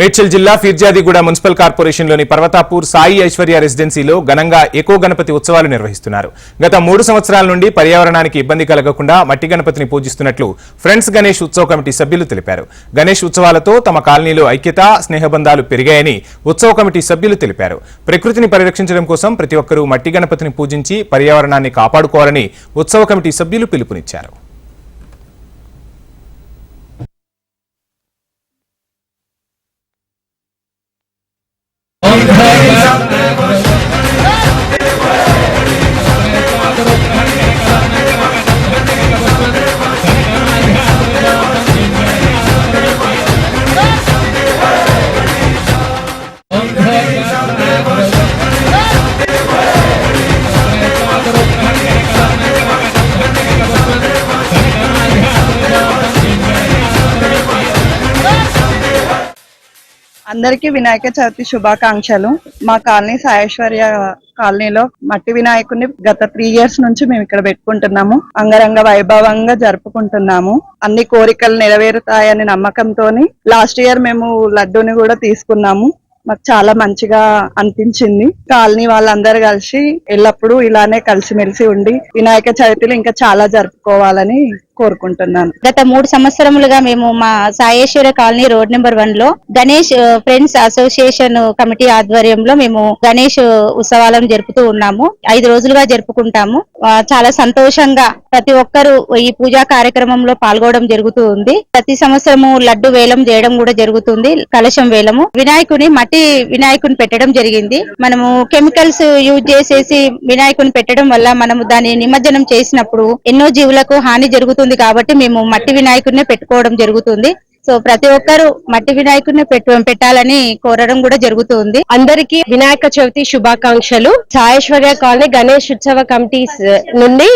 మేడ్చల్ జిల్లా ఫిర్జాదిగూడ మున్సిపల్ కార్పొరేషన్లోని పర్వతాపూర్ సాయి ఐశ్వర్య రెసిడెన్సీలో ఘనంగా ఎకో గణపతి ఉత్సవాలు నిర్వహిస్తున్నారు. గత మూడు సంవత్సరాల నుండి పర్యావరణానికి ఇబ్బంది కలగకుండా మట్టి గణపతిని పూజిస్తున్నట్లు ఫ్రెండ్స్ గణేష్ ఉత్సవ కమిటీ సభ్యులు తెలిపారు. గణేష్ ఉత్సవాలతో తమ కాలనీలో ఐక్యత స్నేహబంధాలు పెరిగాయని ఉత్సవ కమిటీ సభ్యులు తెలిపారు. ప్రకృతిని పరిరక్షించడం కోసం ప్రతి ఒక్కరూ మట్టి గణపతిని పూజించి పర్యావరణాన్ని కాపాడుకోవాలని ఉత్సవ కమిటీ సభ్యులు పిలుపునిచ్చారు. అందరికీ వినాయక చవితి శుభాకాంక్షలు. మా కాలనీ సాయేశ్వర్య కాలనీలో మట్టి వినాయకుడిని గత త్రీ ఇయర్స్ నుంచి మేము ఇక్కడ పెట్టుకుంటున్నాము. అంగరంగ వైభవంగా జరుపుకుంటున్నాము. అన్ని కోరికలు నెరవేరుతాయని నమ్మకంతో లాస్ట్ ఇయర్ మేము లడ్డూని కూడా తీసుకున్నాము. మాకు చాలా మంచిగా అనిపించింది. కాలనీ వాళ్ళందరూ కలిసి ఎల్లప్పుడూ ఇలానే కలిసిమెలిసి ఉండి వినాయక చవితిలో ఇంకా చాలా జరుపుకోవాలని కోరుకుంటున్నాను. గత మూడు సంవత్సరములుగా మేము మా సాయేశ్వర కాలనీ రోడ్ నెంబర్ వన్లో గణేష్ ఫ్రెండ్స్ అసోసియేషన్ కమిటీ ఆధ్వర్యంలో మేము గణేష్ ఉత్సవాలను జరుపుతూ ఉన్నాము. ఐదు రోజులుగా జరుపుకుంటాము. చాలా సంతోషంగా ప్రతి ఒక్కరూ ఈ పూజా కార్యక్రమంలో పాల్గొనడం జరుగుతూ ఉంది. ప్రతి సంవత్సరము లడ్డు వేలం చేయడం కూడా జరుగుతుంది. కలశం వేలము. వినాయకుని మట్టి వినాయకుని పెట్టడం జరిగింది. మనము కెమికల్స్ యూజ్ చేసేసి వినాయకుని పెట్టడం వల్ల మనము దాన్ని నిమజ్జనం చేసినప్పుడు ఎన్నో జీవులకు హాని జరుగుతుంది కాబట్టి మేము మట్టి వినాయకుడినే పెట్టుకోవడం జరుగుతుంది. సో ప్రతి ఒక్కరు మట్టి వినాయకుడిని పెట్టు పెట్టాలని కోరడం కూడా జరుగుతుంది. అందరికి వినాయక చవితి శుభాకాంక్షలు. సాయేశ్వర్య కాలనీ గణేష్ ఉత్సవ కమిటీస్ నుండి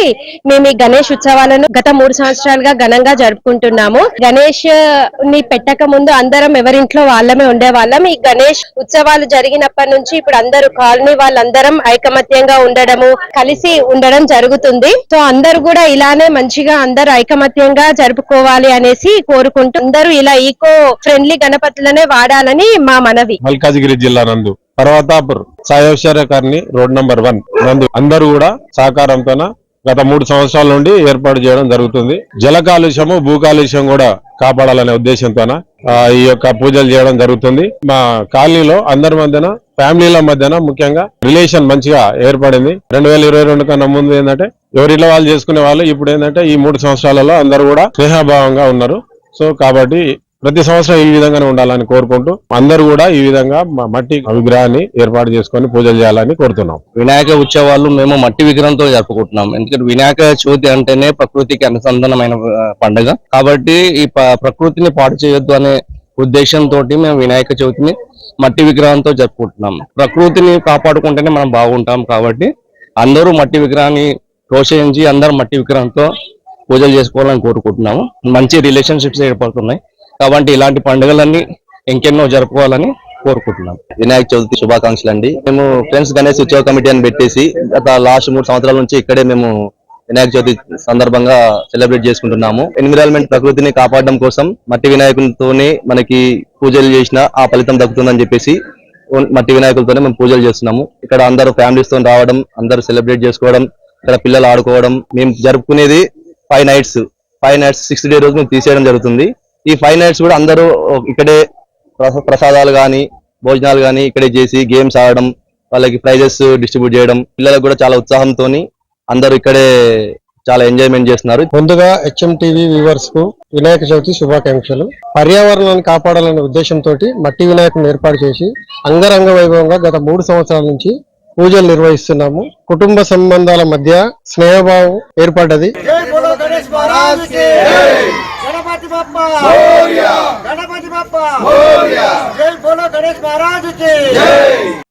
మేము ఈ గణేష్ ఉత్సవాలను గత మూడు సంవత్సరాలుగా ఘనంగా జరుపుకుంటున్నాము. గణేష్ని పెట్టక ముందు అందరం ఎవరింట్లో వాళ్ళమే ఉండేవాళ్ళం. ఈ గణేష్ ఉత్సవాలు జరిగినప్పటి నుంచి ఇప్పుడు అందరూ కాలనీ వాళ్ళందరం ఐకమత్యంగా ఉండడము కలిసి ఉండడం జరుగుతుంది. సో అందరు కూడా ఇలానే మంచిగా అందరూ ఐకమత్యంగా జరుపుకోవాలి అనేసి కోరుకుంటూ అందరూ ఇలా ఈకో ఫ్రెండ్లీ గణపతులనే వాడాలని మా మనవి. మల్కాజిగిరి జిల్లా నందు పర్వతాపూర్ సాయోశ్వర్యకారిని రోడ్ నంబర్ వన్ నందు అందరూ కూడా సహకారంతోన గత మూడు సంవత్సరాల నుండి ఏర్పాటు చేయడం జరుగుతుంది. జల కాలుష్యము భూ కాలుష్యం కూడా కాపాడాలనే ఉద్దేశంతోన ఈ యొక్క పూజలు చేయడం జరుగుతుంది. మా కాలనీలో అందరి మధ్యన ఫ్యామిలీల మధ్యన ముఖ్యంగా రిలేషన్ మంచిగా ఏర్పడింది. రెండు వేల ఇరవై రెండు కన్నా ముందు ఏంటంటే ఎవరిలో వాళ్ళు చేసుకునే వాళ్ళు ఇప్పుడు ఏంటంటే ఈ మూడు సంవత్సరాలలో అందరూ కూడా స్నేహభావంగా ఉన్నారు. సో కాబట్టి ప్రతి సంవత్సరం ఈ విధంగానే ఉండాలని కోరుకుంటూ అందరూ కూడా ఈ విధంగా మా మట్టి విగ్రహాన్ని ఏర్పాటు చేసుకొని పూజలు చేయాలని కోరుతున్నాం. వినాయక ఉత్సవాలు మేము మట్టి విగ్రహంతో జరుపుకుంటున్నాం. ఎందుకంటే వినాయక చవితి అంటేనే ప్రకృతికి అనుసంధానమైన పండుగ. కాబట్టి ఈ ప- ప్రకృతిని పాడు చేయొద్దు అనే ఉద్దేశంతో మేము వినాయక చవితిని మట్టి విగ్రహంతో జరుపుకుంటున్నాం. ప్రకృతిని కాపాడుకుంటేనే మనం బాగుంటాం కాబట్టి అందరూ మట్టి విగ్రహాన్ని ప్రోత్సహించి అందరూ మట్టి విగ్రహంతో పూజలు చేసుకోవాలని కోరుకుంటున్నాము. మంచి రిలేషన్షిప్స్ ఏర్పడుతున్నాయి. కాబట్టి ఇలాంటి పండుగలన్నీ ఇంకెన్నో జరుపుకోవాలని కోరుకుంటున్నాం వినాయక చవితి శుభాకాంక్షలు అండి. మేము ఫ్రెండ్స్ గణేష్ ఉత్సవ కమిటీ అని పెట్టేసి గత లాస్ట్ మూడు సంవత్సరాల నుంచి ఇక్కడే మేము వినాయక చవితి సందర్భంగా సెలబ్రేట్ చేసుకుంటున్నాము. ఎన్విరాన్మెంట్ ప్రకృతిని కాపాడడం కోసం మట్టి వినాయకులతోనే మనకి పూజలు చేసిన ఆ ఫలితం దక్కుతుందని చెప్పేసి మట్టి వినాయకులతోనే మేము పూజలు చేస్తున్నాము. ఇక్కడ అందరూ ఫ్యామిలీస్తో రావడం అందరూ సెలబ్రేట్ చేసుకోవడం ఇక్కడ పిల్లలు ఆడుకోవడం మేము జరుపుకునేది five nights five nights six day రోజు మేము తీసేయడం జరుగుతుంది. ఈ ఫైవ్ నైట్స్ కూడా అందరూ ఇక్కడే ప్రసాదాలు కానీ భోజనాలు కానీ ఇక్కడే చేసి గేమ్స్ ఆడడం వాళ్ళకి ప్రైజెస్ డిస్ట్రిబ్యూట్ చేయడం పిల్లలకు కూడా చాలా ఉత్సాహంతో అందరూ ఇక్కడే చాలా ఎంజాయ్మెంట్ చేస్తున్నారు. ముందుగా హెచ్ఎం టీవీ వ్యూవర్స్కు వినాయక చవితి శుభాకాంక్షలు. పర్యావరణాన్ని కాపాడాలనే ఉద్దేశంతో మట్టి వినాయకుని ఏర్పాటు చేసి అంగరంగ వైభవంగా గత మూడు సంవత్సరాల నుంచి పూజలు నిర్వహిస్తున్నాము. కుటుంబ సంబంధాల మధ్య స్నేహభావం ఏర్పడ్డది. जय